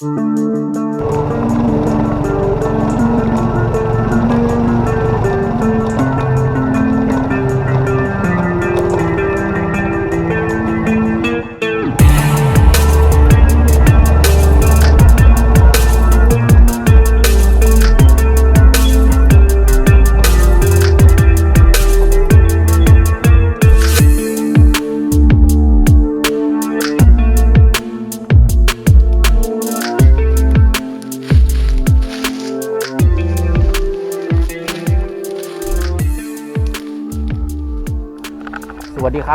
ส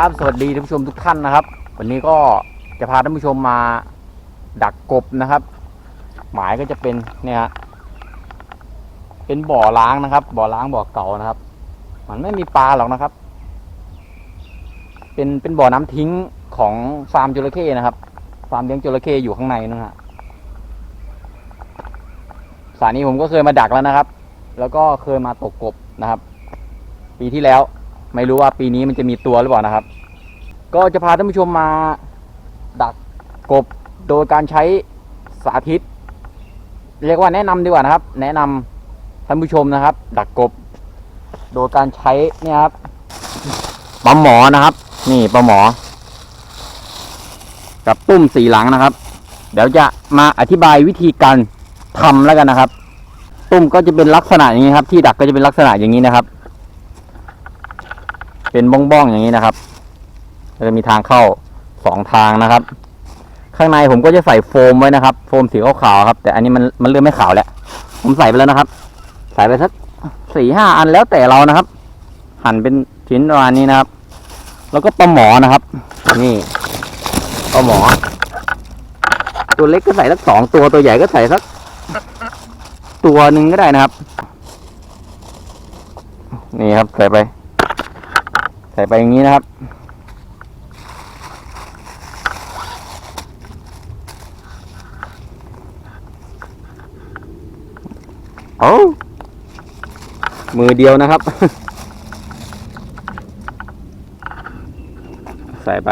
ครับสวัสดีท่านผู้ชมทุกท่านนะครับ วันนี้ก็จะพาท่านผู้ชมมาดักกบนะครับ หมายก็จะเป็นเนี่ยฮะเป็นบ่อล้างนะครับ บ่อล้างบ่อเก่านะครับ มันไม่มีปลาหรอกนะครับ เป็นเป็นบ่อน้ำทิ้งของฟาร์มจระเข้นะครับ ฟาร์มเลี้ยงจระเข้อยู่ข้างในนะฮะสถานีผมก็เคยมาดักแล้วนะครับ แล้วก็เคยมาตกกบนะครับ ปีที่แล้ว ไม่รู้ว่าปีนี้มันจะมีตัวหรือเปล่านะครับ ก็จะพาท่านผู้ชมมาดักกบโดยการใช้สาธิต เรียกว่าแนะนำดีกว่านะครับ แนะนำท่านผู้ชมนะครับ ดักกบ โดยการใช้เนี่ยครับปลาหมอนะครับ นี่ปลาหมอ กับตุ้มสีหลังนะครับ เดี๋ยวจะมาอธิบายวิธีการทำแล้วกันนะครับ ตุ้มก็จะเป็นลักษณะอย่างนี้ครับ ที่ดักก็จะเป็นลักษณะอย่างนี้นะครับ เป็นบ้องๆอย่างนี้นะครับจะมีทางเข้าสองทางนะครับ ข้างในผมก็จะใส่โฟมไว้นะครับ โฟมสีขาวๆครับ แต่อันนี้มันมันเริ่มไม่ขาวแล้ว ผมใส่ไปแล้วนะครับ ใส่ไปสักสี่ห้าอันแล้วแต่เรานะครับ หั่นเป็นชิ้นประมาณนี้นะครับ แล้วก็ปลาหมอนะครับ นี่ปลาหมอ ตัวเล็กก็ใส่สักสองตัวตัวใหญ่ก็ใส่สักตัวหนึ่งก็ได้นะครับ นี่ครับใส่ไป ใส่ไปอย่างนี้นะครับ โอ้มือเดียวนะครับ ใส่ไป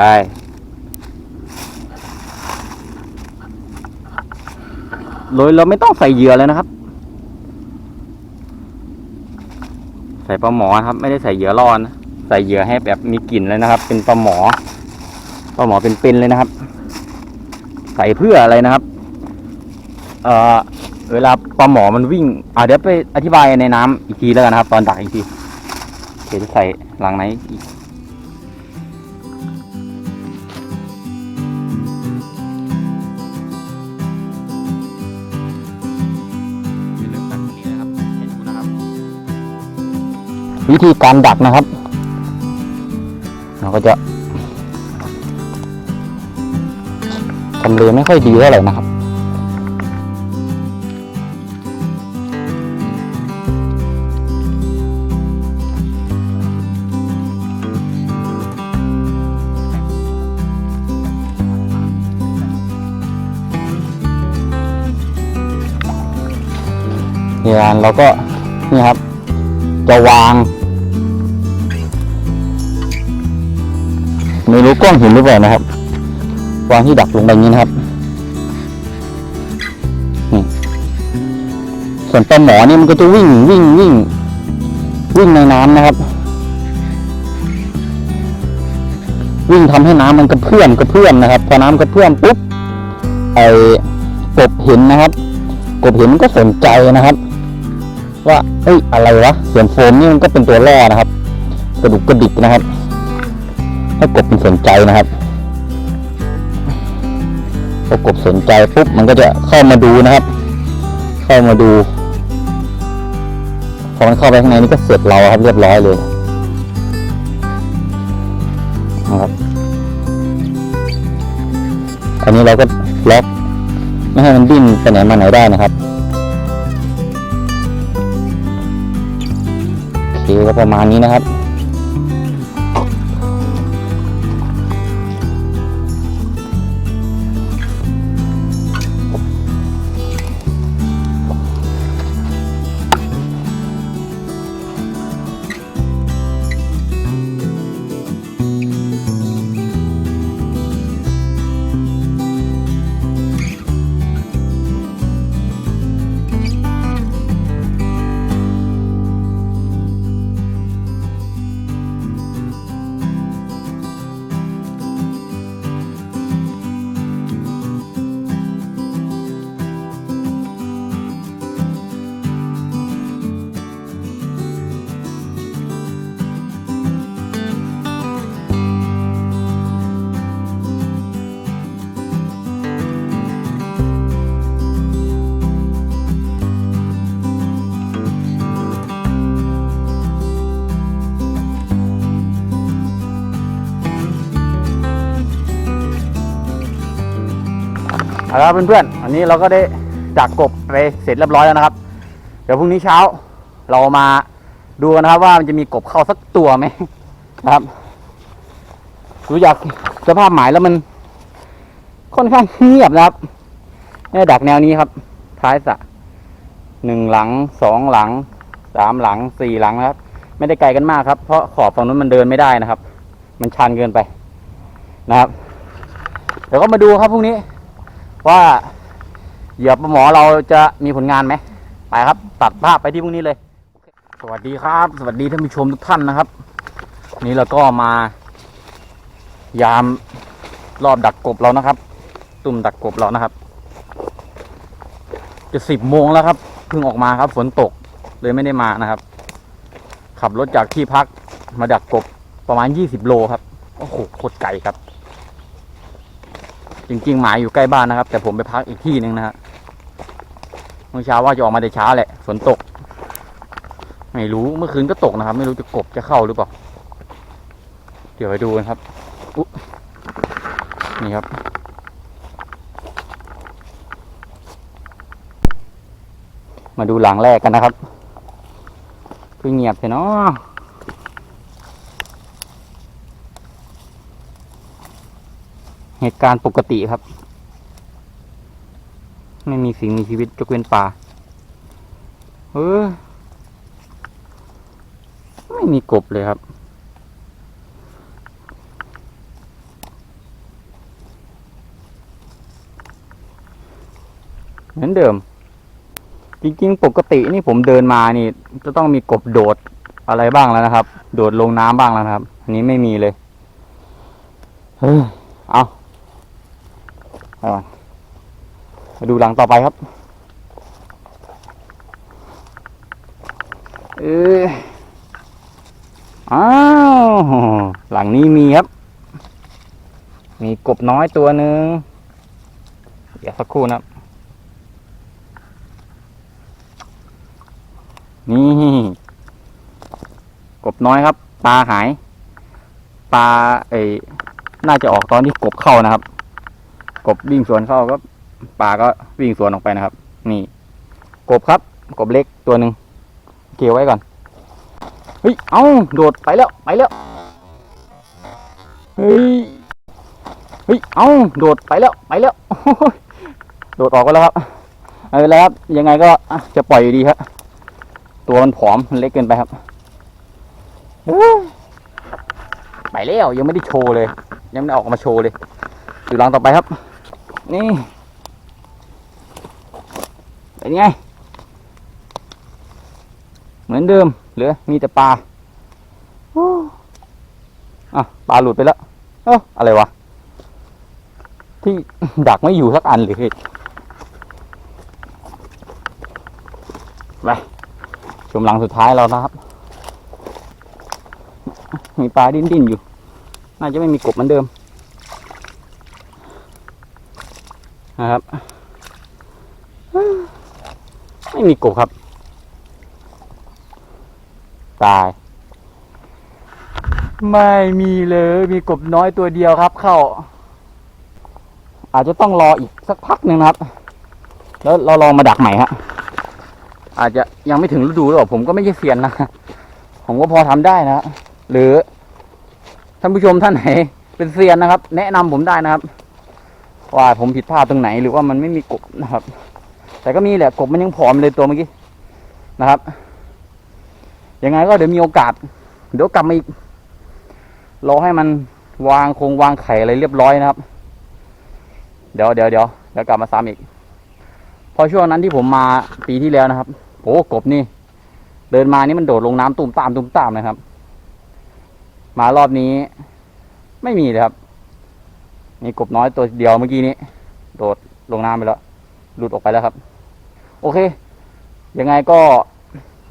โดยเราไม่ต้องใส่เหยื่อเลยนะครับ ใส่ปลาหมอครับ ไม่ได้ใส่เหยื่อรอนนะ ใส่เหยื่อให้แบบมีกลิ่นเลยนะครับ เป็นปลาหมอปลาหมอเป็นๆเลยนะครับ ใส่เพื่ออะไรนะครับ เอ่อเวลาปลาหมอมันวิ่งอ่าเดี๋ยวไปอธิบายในน้ำอีกทีแล้วกันนะครับ ตอนดักอีกทีเดี๋ยวจะใส่หลังไหนอีกวิธีการดักนะครับเรา ก็จะทำเลไม่ค่อยดีเท่าไหร่นะครับ นี่ร้านเราก็ นี่ครับ จะวาง ไม่รู้กล้องเห็นหรือเปล่านะครับ วางที่ดักลงไปอย่างนี้นะครับส่วนปลาหมอนี่มันก็จะวิ่งวิ่งวิ่ง วิ่งในน้ำนะครับ วิ่งทำให้น้ำมันกระเพื่อมกระเพื่อมนะครับ พอน้ำกระเพื่อมปุ๊บไอ้กบเห็นนะครับ กบเห็นมันก็สนใจนะครับ ว่าเอ้ยอะไรวะเสียงโฟมนี่มันก็เป็นตัวล่อนะครับ กระดุกกระดิกนะครับ ให้กบมันสนใจนะครับพอกบสนใจปุ๊บมันก็จะเข้ามาดูนะครับ เข้ามาดูพอมันเข้าไปข้างในนี่ก็เสร็จเราครับเรียบร้อยเลยนะครับ อันนี้เราก็ล็อกไม่ให้มันดิ้นไปไหนมาไหนได้นะครับโอเคก็ประมาณนี้นะครับ เอาละครับเพื่อนๆอันนี้เราก็ได้ดักกบไปเสร็จเรียบร้อยแล้วนะครับ เดี๋ยวพรุ่งนี้เช้า เรามาดูกันนะครับ ว่ามันจะมีกบเข้าสักตัวไหมนะครับดูจากสภาพหมายแล้วมันค่อนข้างเงียบนะครับเนี่ยดักแนวนี้ครับ ท้ายสระหนึ่งหลังสองหลังสามหลังสี่หลังนะครับ ไม่ได้ไกลกันมากครับ เพราะขอบฝั่งนู้นมันเดินไม่ได้นะครับ มันชันเกินไปนะครับ เดี๋ยวก็มาดูครับพรุ่งนี้ ว่าเหยื่อปลาหมอเราจะมีผลงานไหมไปครับ ตัดภาพไปที่พรุ่งนี้เลย สวัสดีครับ สวัสดีท่านผู้ชมทุกท่านนะครับ นี่เราก็มา ยามรอบดักกบเรานะครับ ตุ่มดักกบเรานะครับ จะสิบโมงแล้วครับเพิ่งออกมาครับ ฝนตกเลยไม่ได้มานะครับ ขับรถจากที่พักมาดักกบประมาณยี่สิบโลครับโอ้โหโคตรไกลครับ จริง ๆ หมายอยู่ใกล้บ้านนะครับ แต่ผมไปพักอีกที่หนึ่งนะฮะเมื่อเช้าว่าจะออกมาแต่เช้าแหละฝนตก ไม่รู้เมื่อคืนก็ตกนะครับ ไม่รู้จะกบจะเข้าหรือเปล่าเดี๋ยวไปดูกันครับอุ๊นี่ครับ มาดูหลังแรกกันนะครับเพิ่งเงียบไปเนาะ เหตุการณ์ปกติครับ ไม่มีสิ่งมีชีวิตยกเว้นปลาเออไม่มีกบเลยครับ เหมือนเดิม จริงๆ ปกตินี่ผมเดินมานี่ จะต้องมีกบโดดอะไรบ้างแล้วนะครับ โดดลงน้ำบ้างแล้วนะครับ อันนี้ไม่มีเลยเฮ้ยเอา เอาก่อนมาดูหลังต่อไปครับเอออ้าวหลังนี้มีครับ มีกบน้อยตัวหนึ่งเดี๋ยวสักครู่นะครับนี่กบน้อยครับ ปลาหาย ปลาไอ้น่าจะออกตอนที่กบเข้านะครับ กบวิ่งสวนเข้าก็ปลาก็วิ่งสวนออกไปนะครับ นี่ กบครับ กบเล็กตัวหนึ่งเกี่ยวไว้ก่อนเฮ้ยเอ้าโดดไปแล้วไปแล้วเฮ้ยเฮ้ยเอ้าโดดไปแล้วไปแล้วโดดออกไปแล้วครับไม่เป็นไรครับยังไงก็จะปล่อยอยู่ดีครับตัวมันผอมมันเล็กเกินไปครับเอ้ยไปแล้วยังไม่ได้โชว์เลย ยังไม่ได้ออกมาโชว์เลย อยู่หลังต่อไปครับ นี่เป็นไง เหมือนเดิม เหลือ มีแต่ปลาอ้อะปลาหลุดไปแล้ว เอ้าอะไรวะ ที่ดักไม่อยู่สักอันเลยเฮ้ยไปชมหลังสุดท้ายเรานะครับ มีปลาดิ้นดิ้นๆอยู่ น่าจะไม่มีกบเหมือนเดิม นะครับ ไม่มีกบครับ ตาย ไม่มีเลย มีกบน้อยตัวเดียวครับ เข้า อาจจะต้องรออีกสักพักหนึ่งนะครับ แล้วเราลองมาดักใหม่ฮะอาจจะยังไม่ถึงฤดูหรอกผมก็ไม่ใช่เซียนนะ ผมก็พอทำได้นะ หรือท่านผู้ชมท่านไหนเป็นเซียนนะครับ แนะนำผมได้นะครับ ว่าผมผิดพลาดตรงไหนหรือว่ามันไม่มีกบนะครับ แต่ก็มีแหละกบมันยังผอมเลยตัวเมื่อกี้นะครับยังไงก็เดี๋ยวมีโอกาส เดี๋ยวกลับมาอีกรอให้มันวางคงวางไข่อะไรเรียบร้อยนะครับ เดี๋ยวเดี๋ยวเดี๋ยวเดี๋ยวกลับมาซ้ำอีกพอช่วงนั้นที่ผมมาปีที่แล้วนะครับโอ้กบนี่ เดินมานี่มันโดดลงน้ำตุ่มตามตุ่มตามนะครับ มารอบนี้ ไม่มีเลยครับ มีกบน้อยตัวเดียวเมื่อกี้นี้ โดดลงน้ำไปแล้ว หลุดออกไปแล้วครับ โอเค ยังไงก็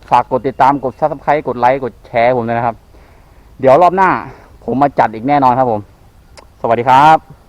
ฝากกดติดตามกดซับสไครต์กดไลค์กดแชร์ผมด้วยนะครับ เดี๋ยวรอบหน้า ผมมาจัดอีกแน่นอนครับผม สวัสดีครับ